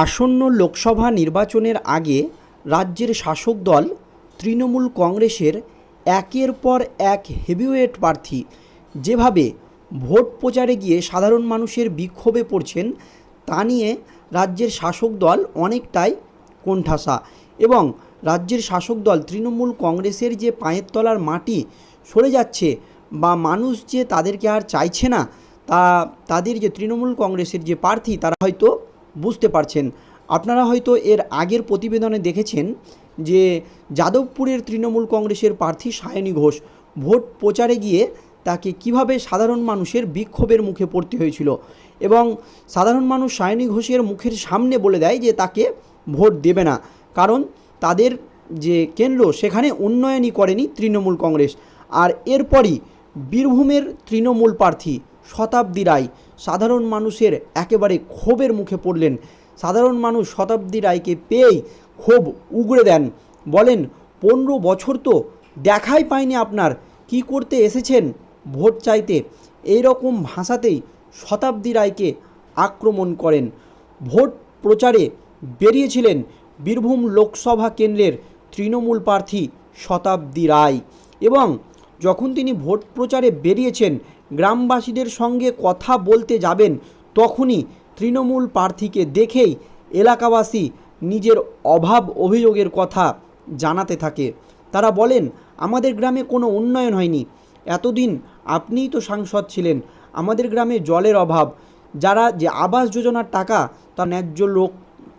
আসন্ন লোকসভা নির্বাচনের আগে রাজ্যের শাসক দল তৃণমূল কংগ্রেসের একের পর এক হেভিওয়েট প্রার্থী। যেভাবে ভোট প্রচারে গিয়ে সাধারণ মানুষের বিক্ষোভে পড়ছেন, তা নিয়ে রাজ্যের শাসক দল অনেকটাই কোণঠাসা এবং রাজ্যের শাসক দল তৃণমূল কংগ্রেসের যে পায়ের তলার মাটি সরে যাচ্ছে বা মানুষ যে তাদেরকে আর চাইছে না, তা তাদের যে তৃণমূল কংগ্রেসের যে প্রার্থী, তারা হয়তো বুঝতে পারছেন। আপনারা হয়তো এর আগের প্রতিবেদনে দেখেছেন যে যাদবপুরের তৃণমূল কংগ্রেসের প্রার্থী সায়নী ঘোষ ভোট প্রচারে গিয়ে তাকে কীভাবে সাধারণ মানুষের বিক্ষোভের মুখে পড়তে হয়েছিল এবং সাধারণ মানুষ সায়নী ঘোষের মুখের সামনে বলে দেয় যে তাকে ভোট দেবে না। কারণ তাদের যে কেন্দ্র সেখানে উন্নয়নই করেনি তৃণমূল কংগ্রেস। আর এরপরই বীরভূমের তৃণমূল প্রার্থী শতাব্দী রায় সাধারণ মানুষের একেবারে ক্ষোভের মুখে পড়লেন। সাধারণ মানুষ শতাব্দী রায়কে পেয়েই ক্ষোভ উগড়ে দেন। বলেন, পনেরো বছর তো দেখাই পায়নি আপনার। কি করতে এসেছেন ভোট চাইতে? এই রকম ভাষাতেই শতাব্দী রায়কে আক্রমণ করেন। ভোট প্রচারে বেরিয়েছিলেন বীরভূম লোকসভা কেন্দ্রের তৃণমূল প্রার্থী শতাব্দী রায়। এবং যখন তিনি ভোট প্রচারে বেরিয়েছেন গ্রামবাসীদের সঙ্গে কথা বলতে যাবেন তখনই তৃণমূল প্রার্থীকে দেখেই এলাকাবাসী নিজের অভাব অভিযোগের কথা জানাতে থাকে। তারা বলেন, আমাদের গ্রামে কোনো উন্নয়ন হয়নি। এতদিন আপনিই তো সাংসদ ছিলেন। আমাদের গ্রামে জলের অভাব। যারা যে আবাস যোজনার টাকা তা ন্যায্য লোক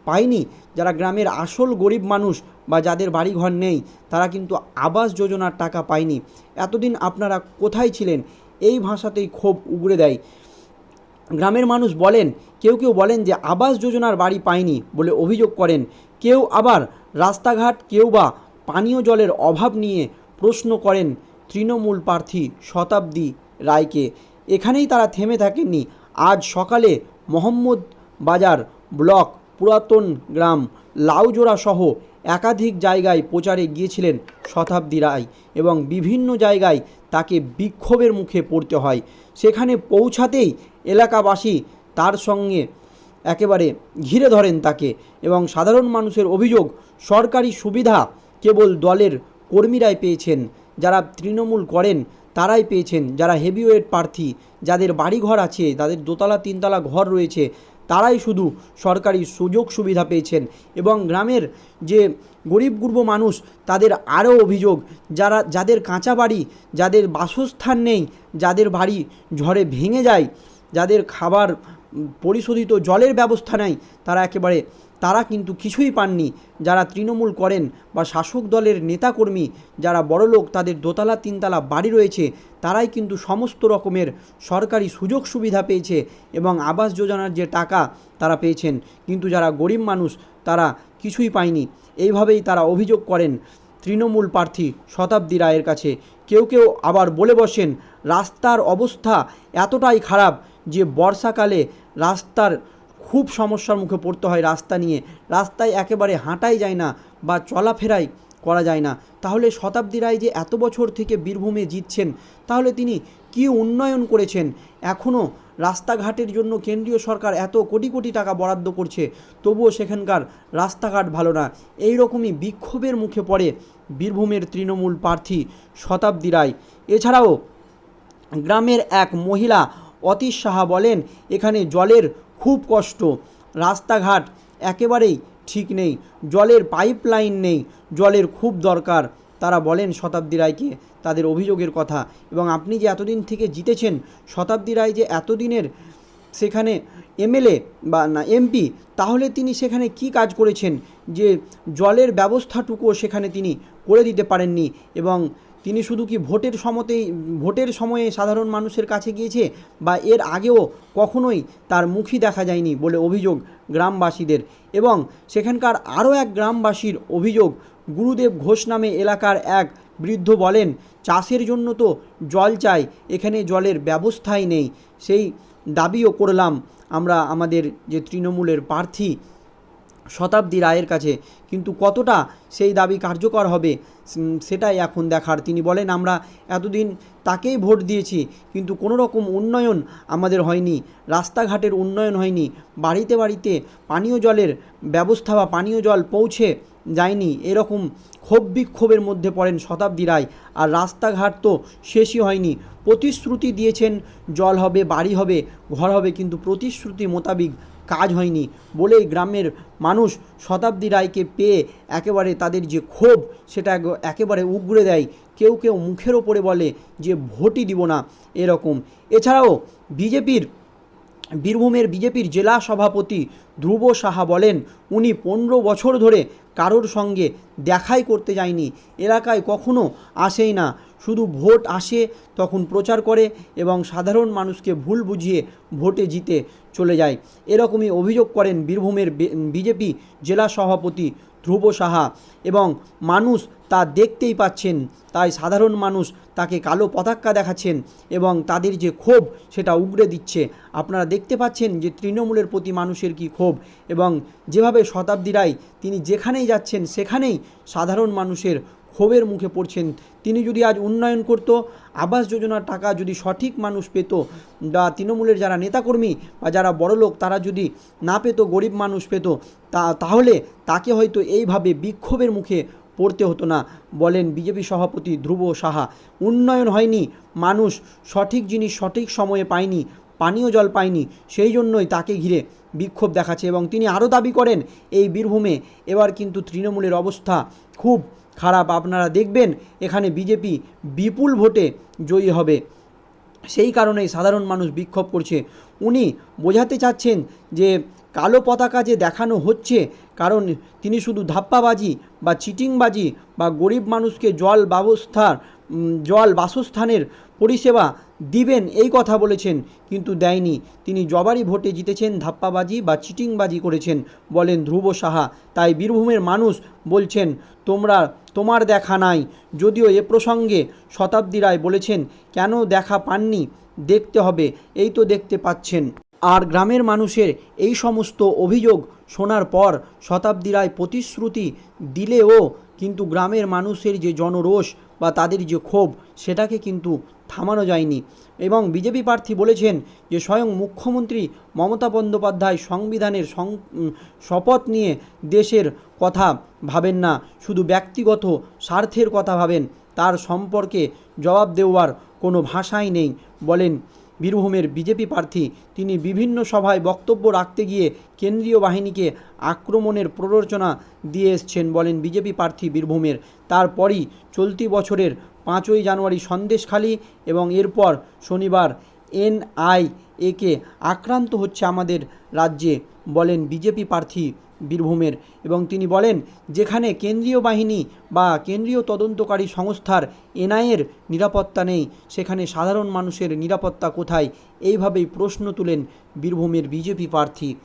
পায়নি, যারা গ্রামের আসল গরিব মানুষ বা যাদের বাড়িঘর নেই, তারা কিন্তু আবাস যোজনার টাকা পায়নি। এতদিন আপনারা কোথায় ছিলেন? এই ভাষাতেই ক্ষোভ উগড়ে দেয়। গ্রামের মানুষ বলেন, কেউ কেউ বলেন যে আবাস যোজনার বাড়ি পায়নি বলে অভিযোগ করেন। কেউ আবার রাস্তাঘাট, কেউ বা পানীয় জলের অভাব নিয়ে প্রশ্ন করেন তৃণমূল প্রার্থী শতাব্দী রায়কে। এখানেই তারা থেমে থাকেননি। আজ সকালে মোহাম্মদ বাজার ব্লক পুরাতন গ্রাম লাউজোড়া সহ একাধিক জায়গায় প্রচারে গিয়েছিলেন শতাব্দী রায় এবং বিভিন্ন জায়গায় তাকে বিক্ষোভের মুখে পড়তে হয়। সেখানে পৌঁছাতেই এলাকাবাসী তার সঙ্গে একেবারে ঘিরে ধরেন তাকে এবং সাধারণ মানুষের অভিযোগ, সরকারি সুবিধা কেবল দলের কর্মীরাই পেয়েছেন, যারা তৃণমূল করেন তারাই পেয়েছেন, যারা হেভিওয়েট প্রার্থী, যাদের বাড়িঘর আছে, তাদের দোতলা তিনতলা ঘর রয়েছে তারাই শুধু সরকারি সুযোগ সুবিধা পেয়েছেন এবং গ্রামের যে গরিব গুরব মানুষ, তাদের আরও অভিযোগ, যারা, যাদের কাঁচা বাড়ি, যাদের বাসস্থান নেই, যাদের বাড়ি ঝড়ে ভেঙে যায়, যাদের খাবার পরিশোধিত জলের ব্যবস্থা নেই, তারা একেবারে তারা কিন্তু কিছুই পাননি। যারা তৃণমূল করেন বা শাসক দলের নেতাকর্মী, যারা বড়লোক, তাদের দোতলা, তিনতলা বাড়ি রয়েছে, তারাই কিন্তু সমস্ত রকমের সরকারি সুযোগ সুবিধা পেয়েছে এবং আবাস যোজনার যে টাকা তারা পেয়েছেন। কিন্তু যারা গরিব মানুষ, তারা কিছুই পায়নি। এইভাবেই তারা অভিযোগ করেন তৃণমূল প্রার্থী শতাব্দী রায়ের কাছে। কেউ কেউ আবার বলে বসেন, রাস্তার অবস্থা এতটাই খারাপ যে বর্ষাকালে রাস্তার খুব সমস্যার মুখে পড়তে হয় রাস্তা নিয়ে। রাস্তায় একেবারে হাঁটাই যায় না বা চলাফেরাই করা যায় না। তাহলে শতাব্দী রায় যে এত বছর থেকে বীরভূমে জিতছেন, তাহলে তিনি কী উন্নয়ন করেছেন? এখনও রাস্তাঘাটের জন্য কেন্দ্রীয় সরকার এত কোটি কোটি টাকা বরাদ্দ করছে, তবুও সেখানকার রাস্তাঘাট ভালো না। এই রকমই বিক্ষোভের মুখে পড়ে বীরভূমের তৃণমূল প্রার্থী শতাব্দী রায়। এছাড়াও গ্রামের এক মহিলা অতীশ সাহা বলেন, এখানে জলের খুব কষ্ট। রাস্তাঘাট একেবারেই ঠিক নেই। জলের পাইপ লাইন নেই। জলের খুব দরকার। তারা বলেন শতাব্দী রায়কে তাদের অভিযোগের কথা। এবং আপনি যে এতদিন থেকে জিতেছেন, শতাব্দী রায় যে এতদিনের সেখানে এমএলএ বা না, এমপি, তাহলে তিনি সেখানে কি কাজ করেছেন? যে জলের ব্যবস্থাটুকুও সেখানে তিনি করে দিতে পারেননি। এবং তিনি শুধু কি ভোটের সমতেই ভোটের সময়ে সাধারণ মানুষের কাছে গিয়েছে বা এর আগেও কখনোই তার মুখই দেখা যায়নি বলে অভিযোগ গ্রামবাসীদের? এবং সেখানকার আরও এক গ্রামবাসীর অভিযোগ, গুরুদেব ঘোষ নামে এলাকার এক বৃদ্ধ বলেন, চাষের জন্য তো জল চাই, এখানে জলের ব্যবস্থাই নেই। সেই দাবিও করলাম আমরা আমাদের যে তৃণমূলের প্রার্থী শতাব্দী রায়ের কাছে। কিন্তু কতটা সেই দাবি কার্যকর হবে সেটাই এখন দেখার। তিনি বলেন, আমরা এতদিন তাকেই ভোট দিয়েছি, কিন্তু কোনো রকম উন্নয়ন আমাদের হয়নি। রাস্তাঘাটের উন্নয়ন হয়নি। বাড়িতে বাড়িতে পানীয় জলের ব্যবস্থা বা পানীয় জল পৌঁছে যায়নি। এরকম ক্ষোভ বিক্ষোভের মধ্যে পড়েন শতাব্দী রায়। আর রাস্তাঘাট তো শেষই হয়নি। প্রতিশ্রুতি দিয়েছেন, জল হবে, বাড়ি হবে, ঘর হবে। কিন্তু প্রতিশ্রুতি মোতাবিক কাজ হয়নি বলেই গ্রামের মানুষ শতাব্দী রায়কে পেয়ে একেবারে তাদের যে ক্ষোভ, সেটা একেবারে উগড়ে দেয়। কেউ কেউ মুখের ওপরে বলে যে ভোটই দিব না এরকম। এছাড়াও বিজেপির, বীরভূমের বিজেপির জেলা সভাপতি ধ্রুব সাহা বলেন, উনি পনেরো বছর ধরে কারোর সঙ্গে দেখাই করতে যায়নি। এলাকায় কখনো আসেই না। শুধু ভোট আসে তখন প্রচার করে এবং সাধারণ মানুষকে ভুল বুঝিয়ে ভোটে জিতে চলে যায়। এরকমই অভিযোগ করেন বীরভূমের বিজেপি জেলা সভাপতি ধ্রুব সাহা এবং মানুষ তা দেখতেই পাচ্ছেন, তাই সাধারণ মানুষ তাকে কালো পতাকা দেখাচ্ছেন এবং তাদের যে ক্ষোভ সেটা উগড়ে দিচ্ছে। আপনারা দেখতে পাচ্ছেন যে তৃণমূলের প্রতি মানুষের কি ক্ষোভ এবং যেভাবে শতাব্দী রায় তিনি যেখানেই যাচ্ছেন সেখানেই সাধারণ মানুষের ক্ষোভের মুখে পড়ছেন। তিনি যদি আজ উন্নয়ন করত, আবাস যোজনার টাকা যদি সঠিক মানুষ পেত, বা তৃণমূলের যারা নেতাকর্মী বা যারা বড়লোক, তারা যদি না পেত, গরিব মানুষ পেত, তা, তাহলে তাকে হয়তো এইভাবে বিক্ষোভের মুখে পড়তে হতো না, বলেন বিজেপি সভাপতি ধ্রুব সাহা। উন্নয়ন হয়নি, মানুষ সঠিক জিনিস সঠিক সময়ে পায়নি, পানীয় জল পায়নি, সেই জন্যই তাকে ঘিরে বিক্ষোভ দেখাচ্ছে এবং তিনি আরও দাবি করেন, এই বীরভূমে এবার কিন্তু তৃণমূলের অবস্থা খুব খারাপ আপনারা দেখবেন, এখানে বিজেপি বিপুল ভোটে জয়ী হবে। সেই কারণেই সাধারণ মানুষ বিক্ষোভ করছে। উনি বোঝাতে চাচ্ছেন যে, কালো পতাকা যে দেখানো হচ্ছে, কারণ তিনি শুধু ধাপ্পাবাজি বা চিটিংবাজি বা গরিব মানুষকে জল ব্যবস্থার জল বাসস্থানের পরিষেবা দিবেন, এই কথা বলেছেন, কিন্তু দেয়নি। তিনি জবারই ভোটে জিতেছেন, ধাপ্পাবাজি বা চিটিংবাজি করেছেন, বলেন ধ্রুব সাহা। তাই বীরভূমের মানুষ বলছেন, তোমরা, তোমার দেখা নাই। যদিও এ প্রসঙ্গে শতাব্দী রায় বলেছেন, কেন দেখা পাননি? দেখতে হবে। এই তো দেখতে পাচ্ছেন। আর গ্রামের মানুষের এই সমস্ত অভিযোগ শোনার পর শতাব্দী রায় প্রতিশ্রুতি দিলেও কিন্তু গ্রামের মানুষের যে জনরোষ বা তাদের যে ক্ষোভ, সেটাকে কিন্তু থামানো যায়নি। এবং বিজেপি প্রার্থী বলেছেন যে, স্বয়ং মুখ্যমন্ত্রী মমতা বন্দ্যোপাধ্যায় সংবিধানের শপথ নিয়ে দেশের কথা ভাবেন না, শুধু ব্যক্তিগত স্বার্থের কথা ভাবেন, তার সম্পর্কে জবাব দেওয়ার কোনো ভাষাই নেই বলেন বীরভূমের বিজেপি প্রার্থী, তিনি বিভিন্ন সভায় বক্তব্য রাখতে গিয়ে কেন্দ্রীয় বাহিনীকে আক্রমণের প্ররোচনা দিয়ে এসছেন বলেন বিজেপি প্রার্থী বীরভূমের। তারপরই চলতি বছরের পাঁচই জানুয়ারি সন্দেশখালী এবং এরপর শনিবার এনআই একে আক্রান্ত হচ্ছে আমাদের রাজ্যে, বলেন বিজেপি প্রার্থী বীরভূমের। এবং তিনি বলেন, যেখানে কেন্দ্রীয় বাহিনী বা কেন্দ্রীয় তদন্তকারী সংস্থার এনআইয়ের নিরাপত্তা নেই, সেখানে সাধারণ মানুষের নিরাপত্তা কোথায়? এইভাবেই প্রশ্ন তুলেন বীরভূমের বিজেপি প্রার্থী